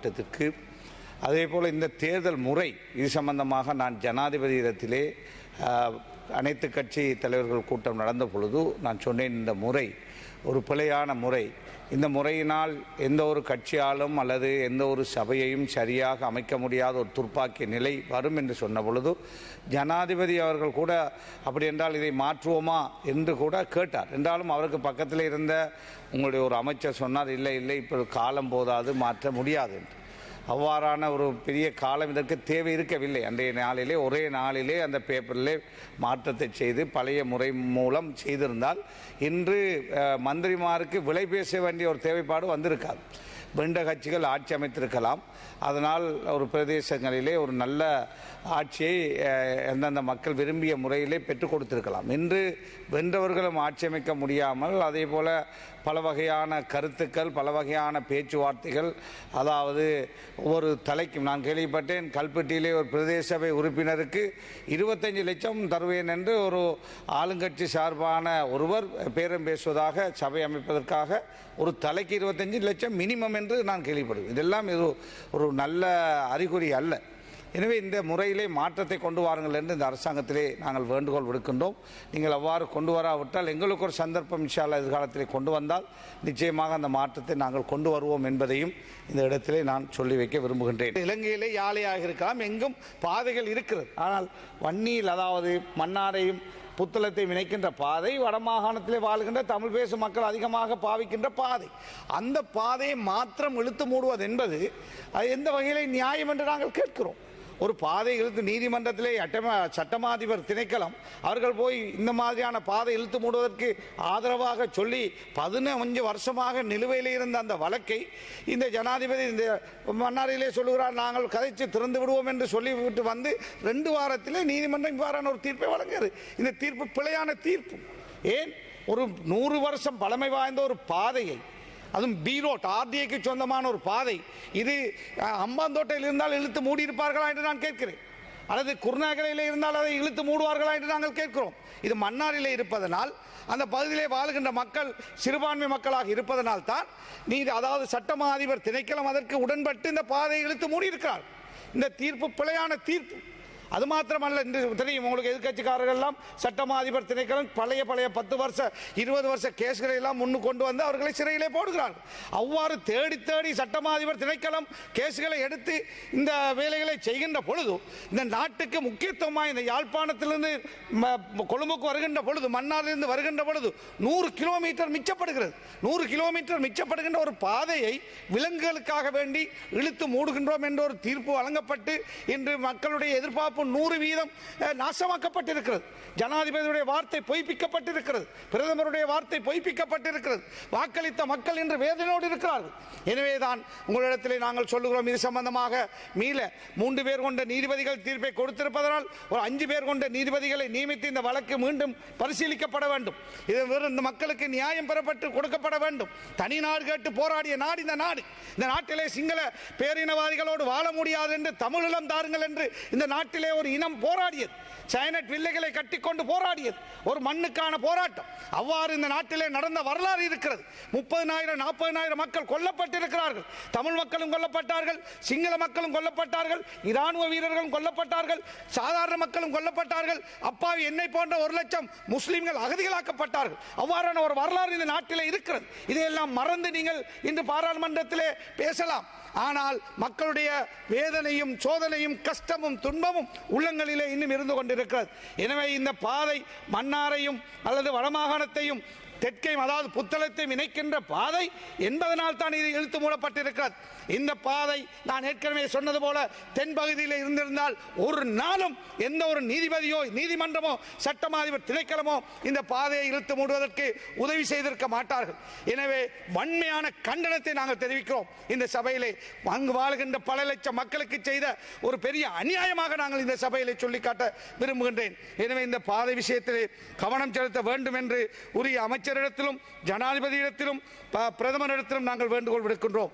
திட்டத்திற்கு அதே போல் இந்த தேர்தல் முறை இது சம்பந்தமாக நான் ஜனாதிபதியிடத்திலே அனைத்து கட்சி தலைவர்கள் கூட்டம் நடந்த பொழுது நான் சொன்னேன் இந்த முறை ஒரு பிழையான முறை. இந்த முறையினால் எந்த ஒரு கட்சியாலும் அல்லது எந்த ஒரு சபையையும் சரியாக அமைக்க முடியாத ஒரு துர்ப்பாக்கிய நிலை வரும் என்று சொன்ன பொழுது ஜனாதிபதி அவர்கள் கூட அப்படி என்றால் இதை மாற்றுவோமா என்று கூட கேட்டார். என்றாலும் அவருக்கு பக்கத்தில் இருந்த உங்களுடைய ஒரு அமைச்சர் சொன்னார் இல்லை இல்லை இப்போ காலம் போதாது மாற்ற முடியாது என்று. அவ்வாறான ஒரு பெரிய காலம் இதற்கு தேவை இருக்கவில்லை. அன்றைய நாளிலே ஒரே நாளிலே அந்த பேப்பரிலே மாற்றத்தை செய்து பழைய முறை மூலம் செய்திருந்தால் இன்று மந்திரிமாருக்கு விலை பேச வேண்டிய ஒரு தேவைப்பாடு வந்திருக்காது. வெண்ட கட்சிகள் ஆட்சி அமைத்திருக்கலாம். அதனால் ஒரு பிரதேசங்களிலே ஒரு நல்ல ஆட்சியை எந்தெந்த மக்கள் விரும்பிய முறையிலே பெற்றுக் கொடுத்திருக்கலாம். இன்று வென்றவர்களும் ஆட்சி அமைக்க முடியாமல் அதே போல பல வகையான கருத்துக்கள் பல வகையான பேச்சுவார்த்தைகள் அதாவது ஒவ்வொரு தலைக்கும் நான் கேள்விப்பட்டேன் கல்பட்டியிலே ஒரு பிரதேச சபை உறுப்பினருக்கு இருபத்தஞ்சு லட்சம் தருவேன் என்று ஒரு ஆளுங்கட்சி சார்பான ஒருவர் பேரம் பேசுவதாக சபை அமைப்பதற்காக ஒரு தலைக்கு இருபத்தஞ்சு லட்சம் மினிமம் என்று நான் கேள்விப்படுவேன். இதெல்லாம் இது ஒரு நல்ல அறிகுறி அல்ல. எனவே இந்த முறையிலே மாற்றத்தை கொண்டு வாருங்கள் என்று இந்த அரசாங்கத்திலே நாங்கள் வேண்டுகோள் விடுக்கின்றோம். நீங்கள் அவ்வாறு கொண்டு வராவிட்டால் எங்களுக்கு ஒரு சந்தர்ப்பம் இன்ஷால்லா எதிர்காலத்திலே கொண்டு வந்தால் நிச்சயமாக அந்த மாற்றத்தை நாங்கள் கொண்டு வருவோம் என்பதையும் இந்த இடத்திலே நான் சொல்லி வைக்க விரும்புகின்றேன். இலங்கையிலே யாழையாக இருக்கலாம் எங்கும் பாதைகள் இருக்கிறது. ஆனால் வன்னியில் அதாவது மன்னாரையும் புத்தளத்தை வினைக்கின்ற பாதை வடமாகாணத்திலே வாழ்கின்ற தமிழ் பேசும் மக்கள் அதிகமாக பாவிக்கின்ற பாதை. அந்த பாதையை மாத்திரம் இழுத்து மூடுவது என்பது அது எந்த வகையிலே நியாயம் என்று நாங்கள் கேட்கிறோம். ஒரு பாதை இழுத்து நீதிமன்றத்திலே அட்டம சட்டமாதிபர் திணைக்களம் அவர்கள் போய் இந்த மாதிரியான பாதை இழுத்து மூடுவதற்கு ஆதரவாக சொல்லி பதினஞ்சு வருஷமாக நிலுவையில் இருந்த அந்த வழக்கை இந்த ஜனாதிபதி இந்த மன்னாரிலே சொல்லுகிறார் நாங்கள் கதைச்சு திறந்து விடுவோம் என்று சொல்லிவிட்டு வந்து ரெண்டு வாரத்திலே நீதிமன்றம் இவ்வாறான ஒரு தீர்ப்பை வழங்குகிறது இந்த தீர்ப்பு பிழையான தீர்ப்பு. ஏன்? ஒரு நூறு வருஷம் பழமை வாய்ந்த ஒரு பாதையை அதுவும் பி ரோட் சொந்தமான ஒரு பாதை. இது அம்பாந்தோட்டையில் இருந்தால் இழுத்து மூடி இருப்பார்களா என்று நான் கேட்கிறேன். அல்லது குருநாகலையில் இருந்தால் அதை இழுத்து மூடுவார்களா என்று நாங்கள் கேட்கிறோம். இது மன்னாரிலே இருப்பதனால் அந்த பகுதியிலே வாழ்கின்ற மக்கள் சிறுபான்மை மக்களாக இருப்பதனால் தான் நீதி அதாவது சட்டமா அதிபர் திணைக்களம் அதற்கு உடன்பட்டு இந்த பாதையை இழுத்து மூடியிருக்கிறார். இந்த தீர்ப்பு பிழையான தீர்ப்பு. அது மாத்திரமல்ல இன்று தெரியும் உங்களுக்கு எதிர்கட்சிக்காரர்கள் எல்லாம் சட்டமா அதிபர் திணைக்களம் பழைய பழைய பத்து வருஷ இருபது வருஷ கேஸ்களை எல்லாம் முன்னு கொண்டு வந்து அவர்களை சிறையிலே போடுகிறார்கள் அவ்வாறு தேடி தேடி சட்டமா அதிபர் திணைக்களம் கேஸ்களை எடுத்து இந்த வேலைகளை செய்கின்ற பொழுது இந்த நாட்டுக்கு முக்கியத்துவமாக இந்த யாழ்ப்பாணத்திலிருந்து ம- கொழும்புக்கு வருகின்ற பொழுது மன்னாரிலிருந்து வருகின்ற பொழுது நூறு கிலோமீட்டர் மிச்சப்படுகிறது. நூறு கிலோமீட்டர் மிச்சப்படுகின்ற ஒரு பாதையை விலங்குகளுக்காக வேண்டி இழுத்து மூடுகின்றோம் என்ற ஒரு தீர்ப்பு வழங்கப்பட்டு இன்று மக்களுடைய எதிர்பார்ப்பு நூறு வீதம் நாசமாக்கப்பட்டிருக்கிறது. ஜனாதிபதியுடைய வார்த்தை பொய்ப்பிக்கப்பட்டிருக்கிறது. பிரதமருடைய வார்த்தை பொய்ப்பிக்கப்பட்டிருக்கிறது. வாக்களித்த மக்கள் இன்று வேதனையோடு இருக்கிறார்கள். எனவேதான் உங்களிடத்திலே நாங்கள் சொல்லுகிறோம் இது சம்பந்தமாக மீள. மூன்று பேர் கொண்ட நீதிபதிகள் தீர்ப்பை கொடுத்திருப்பதனால் ஒரு அஞ்சு பேர் கொண்ட நீதிபதிகளை நியமித்து இந்த வழக்கு மீண்டும் பரிசீலிக்கப்பட வேண்டும். இது இந்த மக்களுக்கு நியாயம் பெறப்பட்டு கொடுக்கப்பட வேண்டும். தனி நாடு கேட்டு போராடிய நாடு இந்த நாடு. இந்த நாட்டிலே சிங்கள பேரினவாதிகளோடு வாழ முடியாது என்று தமிழிலம் தாருங்கள் என்று இந்த நாட்டிலே ஒரு இனம் போராடியது. சைனட் வில்லைகளை கட்டிக்கொண்டு போராடியது. ஒரு மண்ணுக்கான போராட்டம். அவ்வாறு இந்த நாட்டிலே நடந்த வரலாறு இருக்கிறது. முப்பதினாயிரம் நாற்பதினாயிரம் மக்கள் கொல்லப்பட்டிருக்கிறார்கள். தமிழ் மக்களும் கொல்லப்பட்டார்கள். சிங்கள மக்களும் கொல்லப்பட்டார்கள். இராணுவ வீரர்களும் கொல்லப்பட்டார்கள். சாதாரண மக்களும் கொல்லப்பட்டார்கள். அப்பாவி என்னை போன்ற ஒரு லட்சம் முஸ்லீம்கள் அகதிகளாக்கப்பட்டார்கள். அவ்வாறான ஒரு வரலாறு இந்த நாட்டிலே இருக்கிறது. இதையெல்லாம் மறந்து நீங்கள் இன்று பாராளுமன்றத்திலே பேசலாம். ஆனால் மக்களுடைய வேதனையும் சோதனையும் கஷ்டமும் துன்பமும் உள்ளங்களிலே இன்னும் இருந்து கொண்டிருக்கிறது. எனவே இந்த பாதை மன்னாரையும் அல்லது வடமாகாணத்தையும் தெற்கையும் அதாவது புத்தளத்தையும் இணைக்கின்ற பாதை என்பதனால் தான் இது இழுத்து மூடப்பட்டிருக்கிறது. இந்த பாதை நான் ஏற்கனவே சொன்னது போல தென் பகுதியில் இருந்திருந்தால் ஒரு நாளும் எந்த ஒரு நீதிபதியோ நீதிமன்றமோ சட்டமாதிபர் திணைக்களமோ இந்த பாதையை இழுத்து மூடுவதற்கு உதவி செய்திருக்க மாட்டார்கள். எனவே வன்மையான கண்டனத்தை நாங்கள் தெரிவிக்கிறோம். இந்த சபையிலே அங்கு வாழ்கின்ற பல லட்சம் மக்களுக்கு செய்த ஒரு பெரிய அநியாயமாக நாங்கள் இந்த சபையிலே சொல்லிக்காட்ட விரும்புகின்றேன். எனவே இந்த பாதை விஷயத்திலே கவனம் செலுத்த வேண்டும் என்று உரிய முதலமைச்சரிடத்திலும் ஜனாதிபதியிடத்திலும் பிரதமரிடத்திலும் நாங்கள் வேண்டுகோள் விடுக்கின்றோம்.